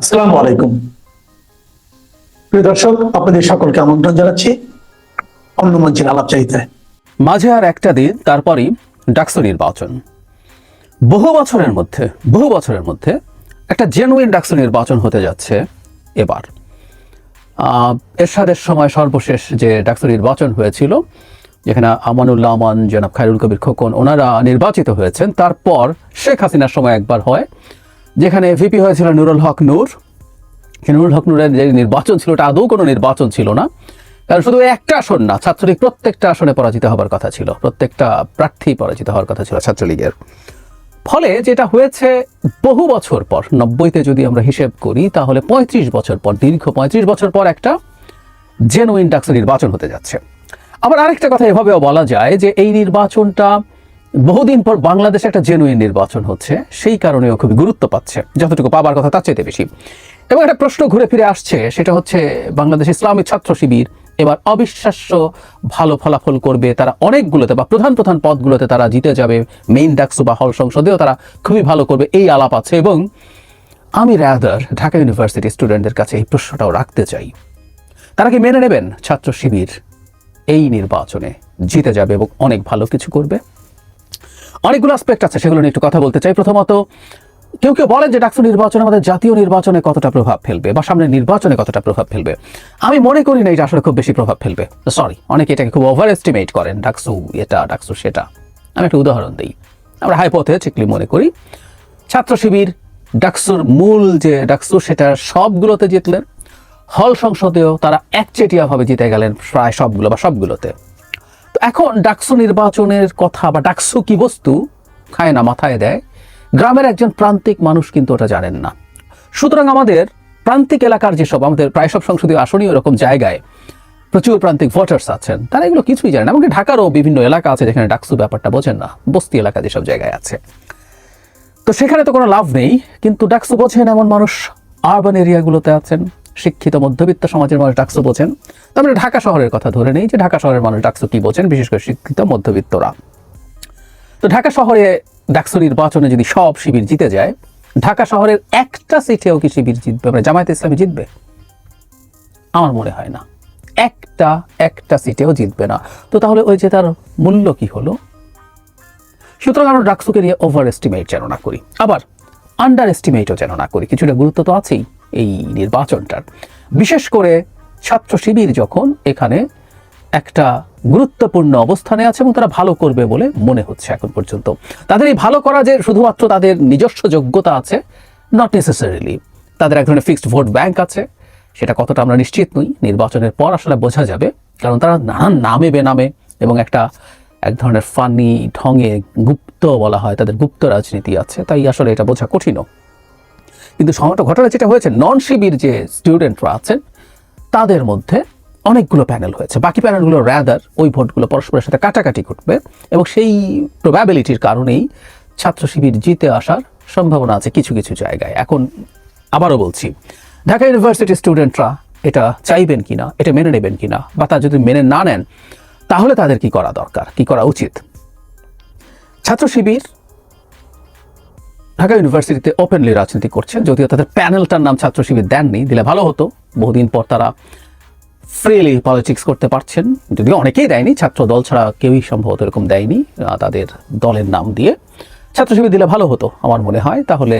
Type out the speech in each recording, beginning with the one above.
আসসালামু আলাইকুম। প্রিয় দর্শক, আপনাদের সকলকে আমন্ত্রণ জানাচ্ছি অন্য মঞ্চের আলাপচারিতায়। মাঝে আর একটা দিন ডাকসু নির্বাচন। বহু বছরের মধ্যে, বহু বছরের মধ্যে একটা জেনুইন ডাকসু নির্বাচন হতে যাচ্ছে এবার। এরশাদের সময় সর্বশেষ যে ডাকসু নির্বাচন হয়েছিল, যেখানে আমানুল্লাহ আমান জনাব খায়রুল কবির খোকন, ওনারা নির্বাচিত হয়েছেন, তারপর শেখ হাসিনার সময় একবার হয় যেখানে ভিপি হয়েছিল নুরুল হক নূর। নুরুল হক নুরের যে নির্বাচন ছিল, ওটা আদৌ কোনো নির্বাচন ছিল না। কারণ শুধু একটা আসন না, ছাত্রলীগ প্রত্যেকটা আসনে পরাজিত হবার কথা ছিল, প্রত্যেকটা প্রার্থী পরাজিত হওয়ার কথা ছিল ছাত্রলীগের। ফলে যেটা হয়েছে, বহু বছর পর, নব্বইতে যদি আমরা হিসেব করি, তাহলে পঁয়ত্রিশ বছর পর, দীর্ঘ পঁয়ত্রিশ বছর পর একটা জেনুইন ডাকসু নির্বাচন হতে যাচ্ছে। আবার আরেকটা কথা এভাবেও বলা যায় যে, এই নির্বাচনটা বহুদিন পর বাংলাদেশে একটা জেনুইন নির্বাচন হচ্ছে, সেই কারণেও খুবই গুরুত্ব পাচ্ছে। যতটুকু পাবার কথা তার চাইতে বেশি। এবং একটা প্রশ্ন ঘুরে ফিরে আসছে, সেটা হচ্ছে বাংলাদেশ ইসলামী ছাত্র শিবির এবার অবিশ্বাস্য ভালো ফলাফল করবে। তারা অনেকগুলোতে বা প্রধান প্রধান পদগুলোতে তারা জিতে যাবে। মেইন ডাকসু বা হল সংসদেও তারা খুবই ভালো করবে এই আলাপ আছে। এবং আমি রাদার ঢাকা ইউনিভার্সিটি স্টুডেন্টদের কাছে এই প্রশ্নটাও রাখতে চাই। তারা কি মেনে নেবেন ছাত্র শিবির এই নির্বাচনে জিতে যাবে এবং অনেক ভালো কিছু করবে? অনেকগুলো অ্যাসপেক্ট আছে, সেগুলো নিয়ে একটু কথা বলতে চাই। প্রথমত, কেউ কেউ বলেন যে ডাকসু নির্বাচন আমাদের জাতীয় নির্বাচনে কতটা প্রভাব ফেলবে বা সামনের নির্বাচনে কতটা প্রভাব ফেলবে। আমি মনে করি না এটা আসলে খুব বেশি প্রভাব ফেলবে। সরি অনেকে এটাকে খুব ওভার এস্টিমেট করেন, ডাকসু এটা, ডাকসু সেটা। আমি একটা উদাহরণ দিই। আমরা হাইপোথেটিকলি মনে করি, ছাত্র শিবির, ডাকসুর মূল যে ডাকসু, সেটা সবগুলোতে জিতলেন। হল সংসদেও তারা একচেটিয়াভাবে জিতে গেলেন প্রায় সবগুলো বা সবগুলোতে। তো এখন ডাকসু নির্বাচনের কথা বা ডাকসু কি বস্তু খায় না, মাথায় দেয়। গ্রামের একজন প্রান্তিক মানুষ কিন্তু ওটা জানেন না। সুতরাং আমাদের প্রান্তিক এলাকার যেসব, আমাদের প্রায় সব সংসদীয় আসনীয় এরকম জায়গায় প্রচুর প্রান্তিক ভোটার্স আছেন। তারা এগুলো কিছুই জানেন এমনকি ঢাকারও বিভিন্ন এলাকা আছে যেখানে ডাকসু ব্যাপারটা বোঝেন না, বস্তি এলাকা যেসব জায়গায় আছে। তো সেখানে তো কোনো লাভ নেই, কিন্তু ডাকসু বোঝেন এমন মানুষ আরবান এরিয়াগুলোতে আছেন। শিক্ষিত মধ্যবিত্ত সমাজের মানুষ ডাকসু বোঝেন। তো আমরা ঢাকা শহরের কথা ধরে নেই যে ঢাকা শহরের মানুষ ডাকসু কি বোঝেন, বিশেষ করে শিক্ষিত মধ্যবিত্তরা। তো ঢাকা শহরে ডাকসু নির্বাচনে যদি সব শিবির জিতে যায়, ঢাকা শহরের একটা সিটেও কি শিবির জিতবে? মানে জামায়াত ইসলামী জিতবে? আমার মনে হয় না। একটা একটা সিটেও জিতবে না। তো তাহলে ওই যে তার মূল্য কি হলো? সুতরাং আমরা ডাকসুকে নিয়ে ওভার এস্টিমেট যেন না করি। আবার আন্ডার এস্টিমেটও যেন না করি। কিছুটা গুরুত্ব তো আছেই। এই নির্বাচনটার। বিশেষ করে ছাত্র শিবির যখন এখানে একটা গুরুত্বপূর্ণ অবস্থানে আছে এবং তারা ভালো করবে বলে মনে হচ্ছে এখন পর্যন্ত। তাদের এই ভালো করা যে শুধুমাত্র তাদের নিজস্ব যোগ্যতা আছে নট নেসেসারিলি তাদের এক ধরনের ফিক্সড ভোট ব্যাংক আছে, সেটা কতটা আমরা নিশ্চিত নই। নির্বাচনের পর আসলে বোঝা যাবে, কারণ তারা নানান নামে বেনামে এবং একটা এক ধরনের ফানি ঢঙে গুপ্ত বলা হয়, তাদের গুপ্ত রাজনীতি আছে, তাই আসলে এটা বোঝা কঠিনও। কিন্তু সময়টা ঘটনা যেটা হয়েছে নন শিবির যে স্টুডেন্টরা আছেন, তাদের মধ্যে অনেকগুলো প্যানেল হয়েছে। বাকি প্যানেলগুলো র্যাদার ওই ভোটগুলো পরস্পরের সাথে কাটাকাটি ঘটবে এবং সেই প্রবাবিলিটির কারণেই ছাত্র শিবির জিতে আসার সম্ভাবনা আছে কিছু কিছু জায়গায়। এখন আবারও বলছি, ঢাকা ইউনিভার্সিটির স্টুডেন্টরা এটা চাইবেন কিনা, এটা মেনে নেবেন কিনা, বা তা যদি মেনে না নেন, তাহলে তাদের কি করা দরকার, কি করা উচিত? ছাত্র শিবির ঢাকা ইউনিভার্সিটিতে ওপেনলি রাজনীতি করছেন যদিও তাদের প্যানেলটার নাম ছাত্র শিবির দেননি। দিলে ভালো হতো, বহুদিন পর তারা ফ্রিলি পলিটিক্স করতে পারছেন। যদিও অনেকেই দেয়নি, ছাত্র দল ছাড়া কেউই সম্ভবত এরকম দেয়নি তাদের দলের নাম দিয়ে। ছাত্র শিবির দিলে ভালো হতো, আমার মনে হয়। তাহলে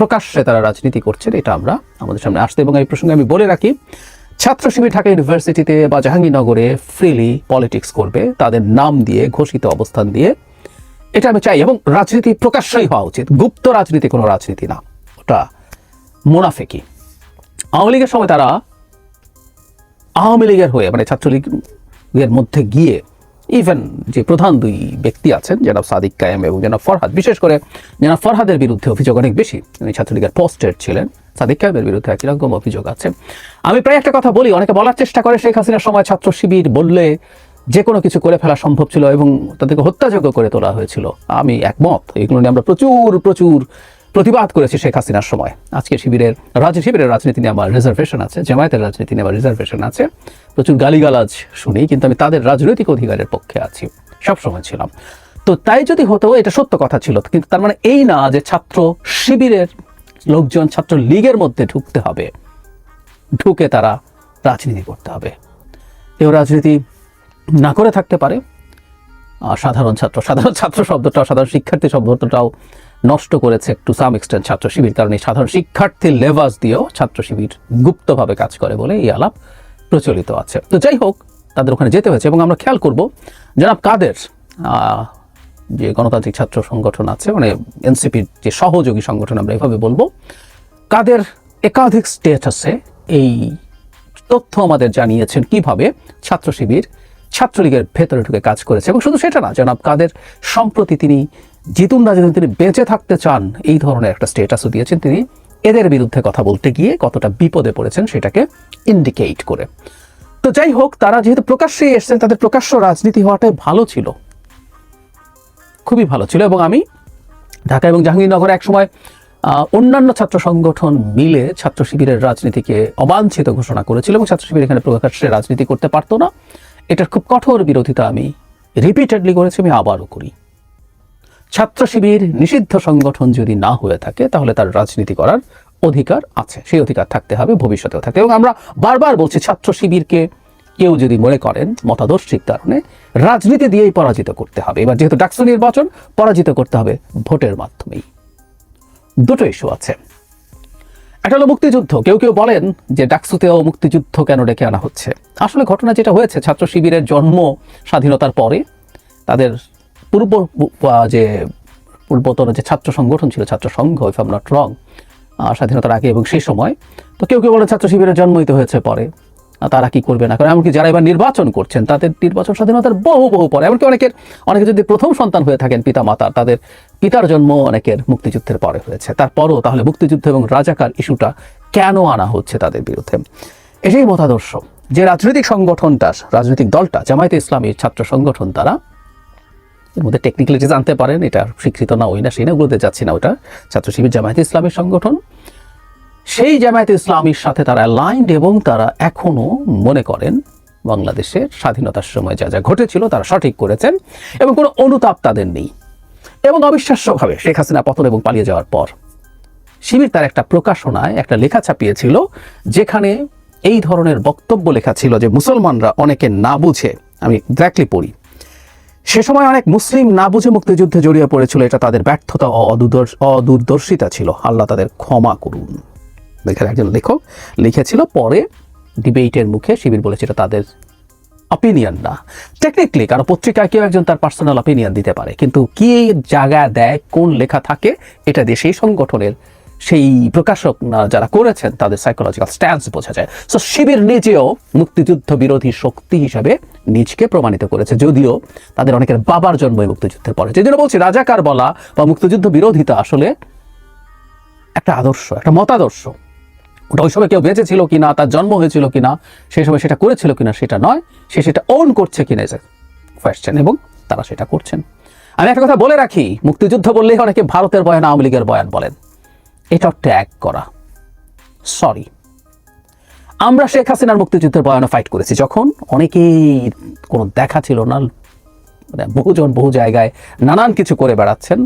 প্রকাশ্যে তারা রাজনীতি করছেন, এটা আমরা আমাদের সামনে আসতে এবং এই প্রসঙ্গে আমি বলে রাখি, ছাত্র শিবির ঢাকা ইউনিভার্সিটিতে বা জাহাঙ্গীরনগরে ফ্রিলি পলিটিক্স করবে, তাদের নাম দিয়ে ঘোষিত অবস্থান দিয়ে। এটা আমি চাই এবং রাজনীতি প্রকাশ্যই হওয়া উচিত। গুপ্ত রাজনীতি কোনো রাজনীতি না। ওটা মোনাফেকি। আওয়ামী লীগের সময় তারা আওয়ামী লীগের হয়ে মানে ছাত্রলীগের মধ্যে গিয়ে ইভেন যে প্রধান দুই ব্যক্তি আছেন, জনাব সাদিক কায়েম এবং যেন ফরহাদ, বিশেষ করে জনাব ফরহাদের বিরুদ্ধে অভিযোগ অনেক বেশি। উনি ছাত্রলীগের পোস্টেড ছিলেন। সাদিক কায়েমের বিরুদ্ধে একই রকম অভিযোগ আছে। আমি প্রায় একটা কথা বলি, অনেকে বলার চেষ্টা করে, শেখ হাসিনার সময় ছাত্র শিবির বললে যে কোনো কিছু করে ফেলা সম্ভব ছিল এবং তাদেরকে হত্যাযোগ্য করে তোলা হয়েছিল। আমি একমত। এগুলো নিয়ে আমরা প্রচুর প্রচুর প্রতিবাদ করেছি শেখ হাসিনার সময়। আজকে শিবিরের রাজ, শিবিরের রাজনীতি নিয়ে আমার রিজার্ভেশন আছে, জামায়াতের রাজনীতি নিয়ে আমার রিজার্ভেশন আছে। প্রচুর গালিগালাজ শুনি, কিন্তু আমি তাদের রাজনৈতিক অধিকারের পক্ষে আছি। সবসময় ছিলাম। তো তাই যদি হতো, এটা সত্য কথা ছিল, কিন্তু তার মানে এই না যে ছাত্র শিবিরের লোকজন ছাত্র লীগের মধ্যে ঢুকতে হবে। ঢুকে তারা রাজনীতি করতে হবে। কেউ রাজনীতি না করে থাকতে পারে। সাধারণ ছাত্র সাধারণ ছাত্র শব্দটাও সাধারণ শিক্ষার্থী শব্দটাও নষ্ট করেছে টু সাম এক্সটেন্ট ছাত্র শিবির, কারণ সাধারণ শিক্ষার্থী লেভাস দিয়েও ছাত্র শিবির গুপ্তভাবে কাজ করে বলে এই আলাপ প্রচলিত আছে। তো যাই হোক, তাদের ওখানে যেতে হয়েছে এবং আমরা খেয়াল করব, জনাব কাদের যে গণতান্ত্রিক ছাত্র সংগঠন আছে মানে এনসিপির যে সহযোগী সংগঠন আমরা এভাবে বলব, কাদের একাধিক স্টেটাসে এই তথ্য আমাদের জানিয়েছেন কীভাবে ছাত্র শিবির ছাত্রলীগের ভেতরে ঢুকে কাজ করেছে এবং শুধু সেটা না, জনাব কাদের, সম্প্রতি তিনি জিতুন জিতুন তিনি বেঁচে থাকতে চান, এই ধরনের একটা স্টেটাসও দিয়েছেন তিনি। এদের বিরুদ্ধে কথা বলতে গিয়ে কতটা বিপদে পড়েছেন সেটাকে ইন্ডিকেট করে। তো যাই হোক, তারা যেহেতু প্রকাশ্যে এসেছেন, তাদের প্রকাশ্য রাজনীতি হওয়াটাই ভালো ছিল। খুবই ভালো ছিল এবং আমি ঢাকা এবং জাহাঙ্গীরনগরে একসময় অন্যান্য ছাত্র সংগঠন মিলে ছাত্র শিবিরের রাজনীতিকে অবাঞ্ছিত ঘোষণা করেছিল এবং ছাত্র শিবির এখানে প্রকাশ্যে রাজনীতি করতে পারতো না। এটার খুব কঠোর বিরোধিতা আমি রিপিটেডলি করেছি, আমি আবারও করি। ছাত্র শিবির নিষিদ্ধ সংগঠন যদি না হয়ে থাকে, তাহলে তার রাজনীতি করার অধিকার আছে, সেই অধিকার থাকতে হবে, ভবিষ্যতেও থাকতে এবং আমরা বারবার বলছি, ছাত্র শিবিরকে কেউ যদি মনে করেন মতাদর্শিক কারণে, রাজনীতি দিয়েই পরাজিত করতে হবে। এবার যেহেতু ডাকসু নির্বাচন, পরাজিত করতে হবে ভোটের মাধ্যমেই। দুটো ইস্যু আছে। একটা হলো মুক্তিযুদ্ধ। কেউ কেউ বলেন যে ডাকসুতেও মুক্তিযুদ্ধ কেন ডেকে আনা হচ্ছে। আসলে ঘটনা যেটা হয়েছে, ছাত্র শিবিরের জন্ম স্বাধীনতার পরে তাদের পূর্ব যে পূর্বতন যে ছাত্র সংগঠন ছিল, ছাত্র সংঘ ইফ আম নট রং স্বাধীনতার আগে এবং সেই সময়। তো কেউ কেউ বলেন ছাত্র শিবিরের জন্মই তো হয়েছে পরে। তারা কি করবে না কারণ এমনকি যারা এবার নির্বাচন করছেন, তাদের নির্বাচন স্বাধীনতার বহু বহু পরে। এমনকি অনেকের, অনেকে যদি প্রথম সন্তান হয়ে থাকেন পিতা মাতার তাদের পিতার জন্ম অনেকের মুক্তিযুদ্ধের পরে হয়েছে। তারপরও তাহলে মুক্তিযুদ্ধ এবং রাজাকার ইস্যুটা কেন আনা হচ্ছে তাদের বিরুদ্ধে? এটাই মতাদর্শ যে রাজনৈতিক সংগঠনটা, রাজনৈতিক দলটা, জামায়াতে ইসলামীর ছাত্র সংগঠন তারা, এর মধ্যে টেকনিক্যালিটি জানতে পারেন, এটা স্বীকৃত না, ওই না, সেই না, ওগুলোতে যাচ্ছি না ওটা। ছাত্র শিবির জামায়াতে ইসলামের সংগঠন। সেই জামায়াতে ইসলামীর সাথে তারা অ্যালাইন্ড এবং তারা এখনও মনে করেন বাংলাদেশের স্বাধীনতার সময় যা যা ঘটেছিল তারা সঠিক করেছেন এবং কোনো অনুতাপ তাদের নেই। এবং অবিশ্বাস্যভাবে শেখ হাসিনা পতন এবং পালিয়ে যাওয়ার পর শিবির তার একটা প্রকাশনায় একটা লেখা ছাপিয়েছিল যেখানে এই ধরনের বক্তব্য লেখা ছিল যে মুসলমানরা অনেকে না বুঝে, আমি ডিরেক্টলি পড়ি। সে সময় অনেক মুসলিম না বুঝে মুক্তিযুদ্ধে জড়িয়ে পড়েছিল, এটা তাদের ব্যর্থতা অদূরদর্শিতা ছিল। আল্লাহ তাদের ক্ষমা করুন। দেখেন একজন লেখক লিখেছিল, পরে ডিবেটের মুখে শিবির বলেছিল তাদের অপিনিয়ন না। টেকনিক্যালি কারও পত্রিকায় কেউ একজন তার পার্সোনাল অপিনিয়ন দিতে পারে, কিন্তু কি জায়গা দেয়, কোন লেখা থাকে, এটা দিয়ে সেই সংগঠনের সেই প্রকাশক যারা করেছেন তাদের সাইকোলজিক্যাল স্ট্যান্স বোঝা যায়। সো শিবির নিজেও মুক্তিযুদ্ধ বিরোধী শক্তি হিসাবে নিজকে প্রমাণিত করেছে, যদিও তাদের অনেকের বাবার জন্মই মুক্তিযুদ্ধের পরে। যেজন্য বলছি রাজাকার বলা বা মুক্তিযুদ্ধ বিরোধিতা আসলে একটা আদর্শ, একটা মতাদর্শ। ওটা ওই সময় কেউ বেঁচে ছিল কিনা, তার জন্ম হয়েছিল কিনা সেই সময় সেটা করেছিল কিনা সেটা নয়, সে সেটা অন করছে কিনা এজ কোয়েশ্চেন এবং তারা সেটা করছেন। আমি একটা কথা বলে রাখি, মুক্তিযুদ্ধ বললেই অনেকে ভারতের বয়ান, আওয়ামী লীগের বয়ান বলেন। এটা ট্যাগ করা। সরি আমরা শেখ হাসিনার মুক্তিযুদ্ধের বয়ানে ফাইট করেছি যখন অনেকেই কোনো দেখা ছিল না মানে বহুজন বহু জায়গায় নানান কিছু করে বেড়াচ্ছেন।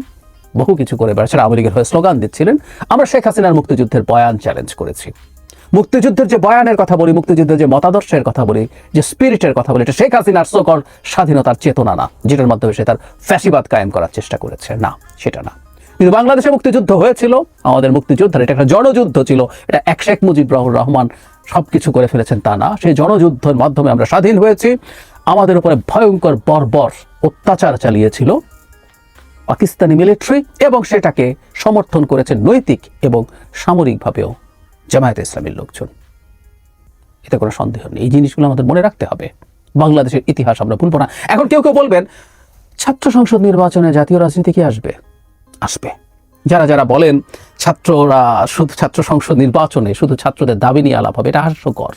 বহু কিছু করে বেড়াচ্ছেন আওয়ামী লীগের হয়ে স্লোগান দিচ্ছিলেন। আমরা শেখ হাসিনার মুক্তিযুদ্ধের বয়ান চ্যালেঞ্জ করেছি। মুক্তিযুদ্ধের যে বয়ানের কথা বলি, মুক্তিযুদ্ধের যে মতাদর্শের কথা বলি, যে স্পিরিটের কথা বলি, এটা শেখ হাসিনার সকল স্বাধীনতার চেতনা। না যেটার মাধ্যমে সে তার ফ্যাসিবাদ কায়েম করার চেষ্টা করেছে। না, সেটা না। কিন্তু বাংলাদেশে মুক্তিযুদ্ধ হয়েছিল। আমাদের মুক্তিযোদ্ধার এটা একটা জনযুদ্ধ ছিল। এটা এক শেখ মুজিবুর রহমান সব কিছু করে ফেলেছেন তা না। সেই জনযুদ্ধের মাধ্যমে আমরা স্বাধীন হয়েছি। আমাদের উপরে ভয়ঙ্কর বর্বর অত্যাচার চালিয়েছিল। পাকিস্তানি মিলিটারি এবং সেটাকে সমর্থন করেছে নৈতিক এবং সামরিকভাবেও জামায়াতে ইসলামীর লোকজন। এতে কোনো সন্দেহ নেই। এই জিনিসগুলো আমাদের মনে রাখতে হবে। বাংলাদেশের ইতিহাস আমরা ভুলবো না। এখন কেউ কেউ বলবেন, ছাত্র সংসদ নির্বাচনে জাতীয় রাজনীতি কি আসবে? আসবে। যারা যারা বলেন, ছাত্ররা শুধু ছাত্র সংসদ নির্বাচনে শুধু ছাত্রদের দাবি নিয়ে আলাপ হবে, এটা হাস্যকর।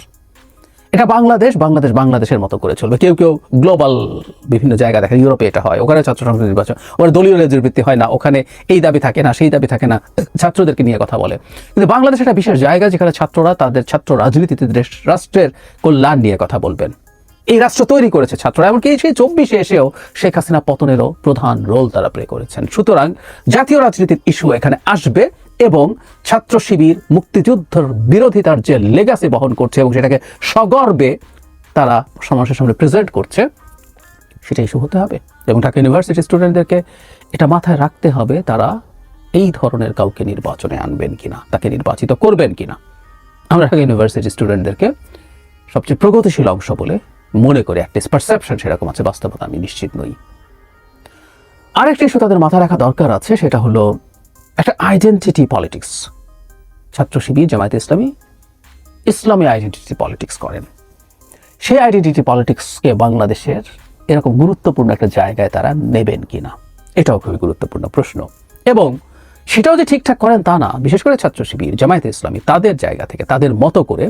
এটা বাংলাদেশ বাংলাদেশ বাংলাদেশের মতো করে চলবে। কেউ কেউ গ্লোবাল বিভিন্ন জায়গা দেখেন, ইউরোপে এটা হয়, ওখানে ছাত্র সংসদ নির্বাচন, ওখানে দলীয় ভিত্তি হয় না, ওখানে এই দাবি থাকে না, সেই দাবি থাকে না, ছাত্রদেরকে নিয়ে কথা বলে। কিন্তু বাংলাদেশ একটা বিশেষ জায়গা যেখানে ছাত্ররা তাদের ছাত্র রাজনীতিতে, দেশ- রাষ্ট্রের কল্যাণ নিয়ে কথা বলবেন। এই রাষ্ট্র তৈরি করেছে ছাত্ররা, এমনকি সেই চব্বিশে এসেও শেখ হাসিনা পতনেরও প্রধান রোল তারা প্লে করেছেন। সুতরাং জাতীয় রাজনীতির ইস্যু এখানে আসবে এবং ছাত্র শিবির মুক্তিযুদ্ধের বিরোধিতার যে লেগাসি বহন করছে এবং সেটাকে সগর্বে তারা সমাজের সামনে প্রেজেন্ট করছে সেটা ইস্যু হতে হবে। এবং ঢাকা ইউনিভার্সিটি স্টুডেন্টদেরকে এটা মাথায় রাখতে হবে, তারা এই ধরনের কাউকে নির্বাচনে আনবেন কিনা, তাকে নির্বাচিত করবেন কিনা। আমরা ঢাকা ইউনিভার্সিটি স্টুডেন্টদেরকে সবচেয়ে প্রগতিশীল অংশ বলে মনে করি অ্যাটলিস্ট পারসেপশন সেরকম আছে, বাস্তবতা আমি নিশ্চিত নই। আরেকটি ইস্যু তাদের মাথায় রাখা দরকার আছে, সেটা হলো একটা আইডেন্টিটি পলিটিক্স ছাত্র শিবির জামায়াতে ইসলামী ইসলামী আইডেন্টিটি পলিটিক্স করেন। সেই আইডেন্টিটি পলিটিক্সকে বাংলাদেশের এরকম গুরুত্বপূর্ণ একটা জায়গায় তারা নেবেন কিনা, এটাও খুবই গুরুত্বপূর্ণ প্রশ্ন। এবং সেটাও যে ঠিকঠাক করেন তা না, বিশেষ করে ছাত্র শিবির, জামায়াতে ইসলামী তাদের জায়গা থেকে, তাদের মতো করে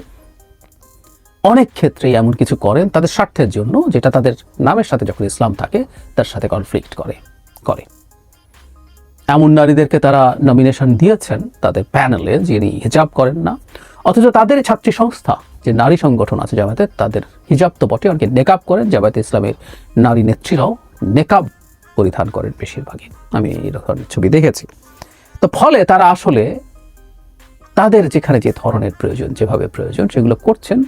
অনেক ক্ষেত্রেই এমন কিছু করেন তাদের স্বার্থের জন্য, যেটা তাদের নামের সাথে যখন ইসলাম থাকে, তার সাথে কনফ্লিক্ট করে করে। এমন নারীদেরকে তারা নমিনেশন দিয়েছেন, তাদের প্যানেলে যিনি হিজাব করেন না। অথচ তাদের ছাত্রী সংস্থা, যে নারী সংগঠন আছে জামায়াতের তাদের হিজাব তো বটে অনেকে নেকাব করেন। জামায়াতে ইসলামের নারী নেত্রীরাও নেকাব পরিধান করেন বেশিরভাগই। আমি এই এরকম ছবি দেখেছি। তো ফলে তারা আসলে তাদের যেখানে যে ধরনের প্রয়োজন, যেভাবে প্রয়োজন, সেগুলো করছেন,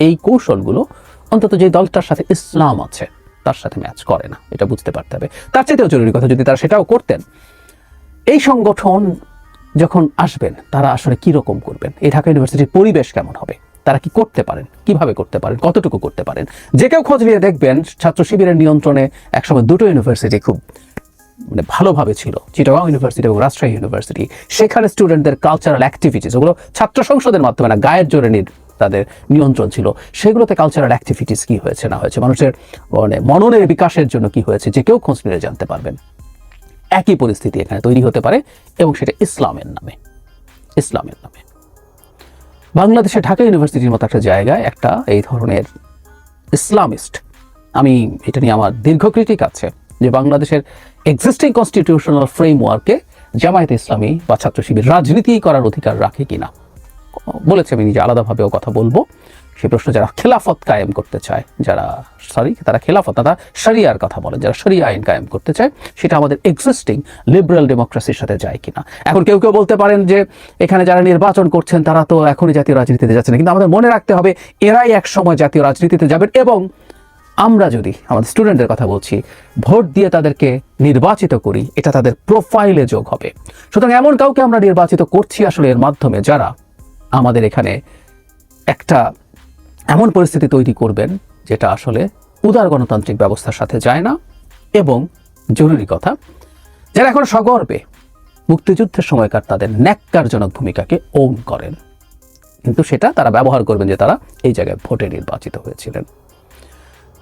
এই কৌশলগুলো অন্তত যে দলটার সাথে ইসলাম আছে, তার সাথে ম্যাচ করে না। এটা বুঝতে পারতে হবে। তার চাইতেও জরুরি কথা, যদি তারা সেটাও করতেন এই সংগঠন যখন আসবেন, তারা আসলে কি রকম করবেন? এই ঢাকা ইউনিভার্সিটির পরিবেশ কেমন হবে? তারা কি করতে পারেন? কীভাবে করতে পারেন? কতটুকু করতে পারেন? যে কেউ খোঁজ নিয়ে দেখবেন, ছাত্র শিবিরের নিয়ন্ত্রণে একসময় দুটো ইউনিভার্সিটি খুব মানে ভালোভাবে ছিল, চিটাগাং ইউনিভার্সিটি এবং রাজশাহী ইউনিভার্সিটি। সেখানে স্টুডেন্টদের কালচারাল অ্যাক্টিভিটিস ওগুলো ছাত্র সংসদের মাধ্যমে না, গায়ের জোরে তাদের নিয়ন্ত্রণ ছিল। সেগুলোতে কালচারাল অ্যাক্টিভিটিস কি হয়েছে, না হয়েছে? মানুষের মানে মননের বিকাশের জন্য কি হয়েছে, যে কেউ খোঁজ নিয়ে জানতে পারবেন। একই পরিস্থিতি এখানে তৈরি হতে পারে এবং সেটা ইসলামের নামে ইসলামের নামে। বাংলাদেশে ঢাকা ইউনিভার্সিটির মতো একটা জায়গায় একটা এই ধরনের ইসলামিস্ট, আমি এটা নিয়ে আমার দীর্ঘ ক্রিটিক আছে, যে বাংলাদেশের এক্সিস্টিং কনস্টিটিউশনাল ফ্রেমওয়ার্কে জামায়াতে ইসলামী বা ছাত্র শিবির রাজনীতি করার অধিকার রাখে কিনা। বলেছে আমি নিজে আলাদাভাবেও কথা বলব। সে প্রশ্ন যারা খেলাফত কায়েম করতে চায়, যারা সরি তারা খেলাফত, তারা শরিয়ার কথা বলে যারা শরিয়া আইন কায়েম করতে চায়, সেটা আমাদের এক্সিস্টিং লিবারেল ডেমোক্রেসির সাথে যায় কিনা। এখন কেউ কেউ বলতে পারেন যে, এখানে যারা নির্বাচন করছেন, তারা তো এখনই জাতীয় রাজনীতিতে যাচ্ছে না। কিন্তু আমাদের মনে রাখতে হবে, এরাই এক সময় জাতীয় রাজনীতিতে যাবেন এবং আমরা যদি আমাদের স্টুডেন্টদের কথা বলছি, ভোট দিয়ে তাদেরকে নির্বাচিত করি, এটা তাদের প্রোফাইলে যোগ হবে। সুতরাং এমন কাউকে আমরা নির্বাচিত করছি আসলে এর মাধ্যমে যারা আমাদের এখানে একটা এমন পরিস্থিতি তৈরি করবেন যেটা আসলে উদার গণতান্ত্রিক ব্যবস্থার সাথে যায় না এবং জরুরি কথা, যারা এখন সগর্বে মুক্তিযুদ্ধের সময়কার তাদের ন্যাক্কারজনক ভূমিকাকে ওন করেন। কিন্তু সেটা তারা ব্যবহার করবেন যে তারা এই জায়গায় ভোটে নির্বাচিত হয়েছিলেন।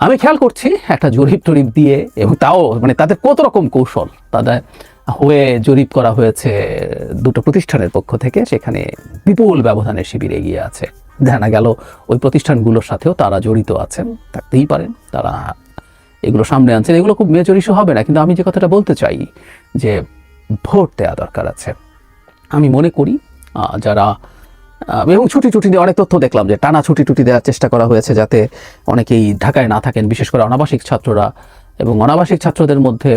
আমি খেয়াল করছি একটা জরিপ টরিপ দিয়ে এবং তাও মানে তাদের কত রকম কৌশল, তাদের হয়ে জরিপ করা হয়েছে দুটো প্রতিষ্ঠানের পক্ষ থেকে, সেখানে বিপুল ব্যবধানের শিবির এগিয়ে আছে। জানা গেল ওই প্রতিষ্ঠানগুলোর সাথেও তারা জড়িত আছেন। থাকতেই পারেন তারা এগুলো সামনে আনছেন। এগুলো খুব মেজর ইস্যু হবে না কিন্তু আমি যে কথাটা বলতে চাই যে ভোট দেওয়া দরকার আছে। আমি মনে করি যারা এবং ছুটি টুটি দিয়ে অনেক তথ্য দেখলাম যে টানা ছুটি টুটি দেওয়ার চেষ্টা করা হয়েছে যাতে অনেকেই ঢাকায় না থাকেন বিশেষ করে অনাবাসিক ছাত্ররা এবং অনাবাসিক ছাত্রদের মধ্যে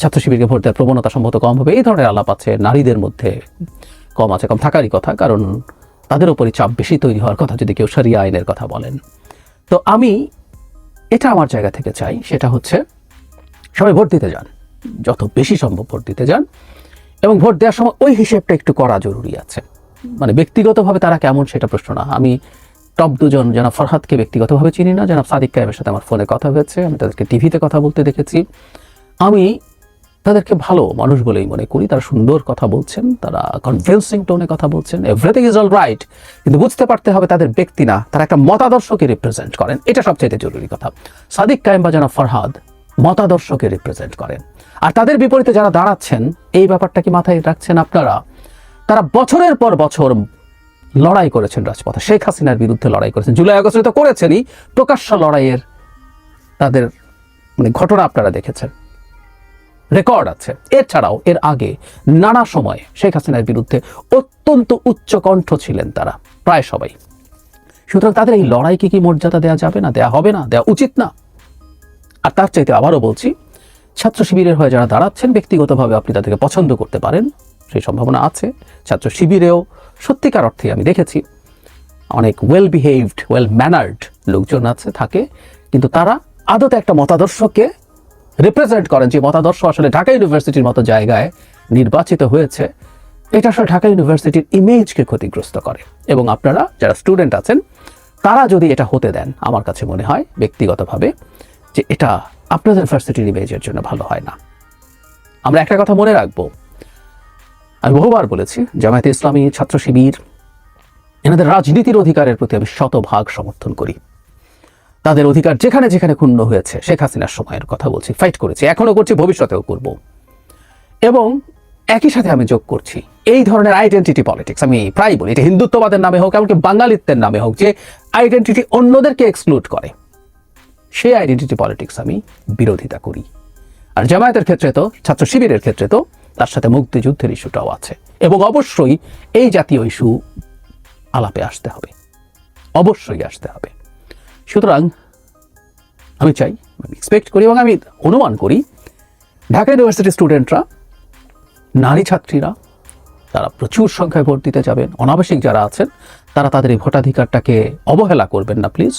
ছাত্র শিবিরকে ভোট দেওয়ার প্রবণতা সম্ভবত কম হবে। এই ধরনের আলাপ আছে নারীদের মধ্যে। কম আছে কম থাকারই কথা কারণ তাদের উপরে চাপ বেশি তৈরি হওয়ার কথা যদি কেউ সারিয়া আইনের কথা বলেন। তো আমি এটা আমার জায়গা থেকে চাই, সেটা হচ্ছে সবাই ভোট দিতে যান। যত বেশি সম্ভব ভোট দিতে যান এবং ভোট দেওয়ার সময় ওই হিসেবটা একটু করা জরুরি আছে। মানে ব্যক্তিগতভাবে তারা কেমন সেটা প্রশ্ন না। আমি টপ দুজন যেন ফরহাদকে ব্যক্তিগতভাবে চিনি না, জনাব সাদিক কায়েমের সাথে আমার ফোনে কথা হয়েছে, আমি তাদেরকে টিভিতে কথা বলতে দেখেছি। আমি তাদেরকে ভালো মানুষ বলেই মনে করি। তারা সুন্দর কথা বলছেন, তারা কনভিন্সিং টোনে কথা বলছেন এভরিথিং ইজ অল রাইট কিন্তু বুঝতে পারতে হবে তাদের ব্যক্তি না, তারা একটা মতাদর্শকে রিপ্রেজেন্ট করেন। এটা সবচাইতে জরুরি কথা। সাদিক কায়েম বা জনাব ফরহাদ মতাদর্শকে রিপ্রেজেন্ট করেন। আর তাদের বিপরীতে যারা দাঁড়াচ্ছেন, এই ব্যাপারটা কি মাথায় রাখছেন আপনারা? তারা বছরের পর বছর লড়াই করেছেন রাজপথে। শেখ হাসিনার বিরুদ্ধে লড়াই করেছেন। জুলাই আগস্টে তো করেছেনই। প্রকাশ্য লড়াইয়ের তাদের মানে ঘটনা আপনারা দেখেছেন। রেকর্ড আছে। এছাড়াও এর আগে নানা সময় শেখ হাসিনার বিরুদ্ধে অত্যন্ত উচ্চ কণ্ঠ ছিলেন তারা, প্রায় সবাই। সুতরাং তাদের এই লড়াইকে কি মর্যাদা দেওয়া যাবে না দেওয়া হবে না দেওয়া উচিত না? আর তার চাইতে আবারও বলছি, ছাত্র শিবিরের হয়ে যারা দাঁড়াচ্ছেন, ব্যক্তিগতভাবে আপনি তাদেরকে পছন্দ করতে পারেন, সেই সম্ভাবনা আছে। ছাত্র শিবিরেও সত্যিকার অর্থে আমি দেখেছি, অনেক ওয়েল বিহেভড ওয়েল ম্যানার্ড লোকজন আছে, থাকে। কিন্তু তারা আদতে একটা মতাদর্শকে রিপ্রেজেন্ট করেন যে মতাদর্শ আসলে ঢাকা ইউনিভার্সিটির মতো জায়গায় নির্বাচিত হয়েছে। এটা আসলে ঢাকা ইউনিভার্সিটির ইমেজকে ক্ষতিগ্রস্ত করে। এবং আপনারা যারা স্টুডেন্ট আছেন, তারা যদি এটা হতে দেন, আমার কাছে মনে হয় ব্যক্তিগতভাবে যে এটা আপনাদের ইউনিভার্সিটির ইমেজের জন্য ভালো হয় না। আমরা একটা কথা মনে রাখব। আমি বহুবার বলেছি, জামায়াতে ইসলামী ছাত্র শিবির, এনাদের রাজনীতির অধিকারের প্রতি আমি শতভাগ সমর্থন করি। তাদের অধিকার যেখানে যেখানে ক্ষুণ্ণ হয়েছে, শেখ হাসিনার সময়ের কথা বলছি ফাইট করেছি এখনও করছি, ভবিষ্যতেও করব। এবং একই সাথে আমি যোগ করছি। এই ধরনের আইডেন্টিটি পলিটিক্স আমি প্রায় বলি, এটা হিন্দুত্ববাদের নামে হোক, এমনকি বাঙালিত্বের নামে হোক, যে আইডেন্টিটি অন্যদেরকে এক্সক্লুড করে, সেই আইডেন্টিটি পলিটিক্স আমি বিরোধিতা করি। আর জামায়াতের ক্ষেত্রে তো, ছাত্র শিবিরের ক্ষেত্রে তো, তার সাথে মুক্তিযুদ্ধের ইস্যুটাও আছে। এবং অবশ্যই এই জাতীয় ইস্যু আলাপে আসতে হবে। অবশ্যই আসতে হবে। সুতরাং আমি চাই, আমি এক্সপেক্ট করি এবং আমি অনুমান করি, ঢাকা ইউনিভার্সিটির স্টুডেন্টরা নারী ছাত্রীরা, তারা প্রচুর সংখ্যায় ভোট দিতে যাবেন, অনাবশ্যিক যারা আছেন, তারা তাদের এই ভোটাধিকারটাকে অবহেলা করবেন না প্লিজ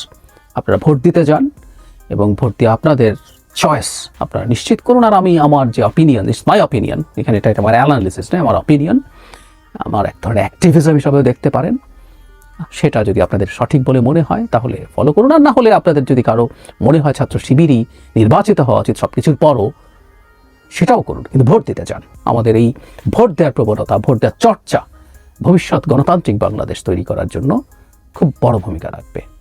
আপনারা ভোট দিতে যান এবং ভোট দিয়ে আপনাদের চয়েস আপনারা নিশ্চিত করুন। আর আমি আমার যে অপিনিয়ন ইস মাই অপিনিয়ন এখানে এটা আমার অ্যানালিসিস নয় আমার অপিনিয়ন আমার এক ধরনের অ্যাক্টিভিজম হিসাবেও দেখতে পারেন। সেটা যদি আপনাদের সঠিক বলে মনে হয়, তাহলে ফলো করুন। আর না হলে আপনাদের যদি কারও মনে হয় ছাত্র শিবিরই নির্বাচিত হওয়া উচিত সব কিছুর পরও, সেটাও করুন। কিন্তু ভোট দিতে চান। আমাদের এই ভোট দেওয়ার প্রবণতা, ভোট দেওয়ার চর্চা ভবিষ্যৎ গণতান্ত্রিক বাংলাদেশ তৈরি করার জন্য খুব বড় ভূমিকা রাখবে।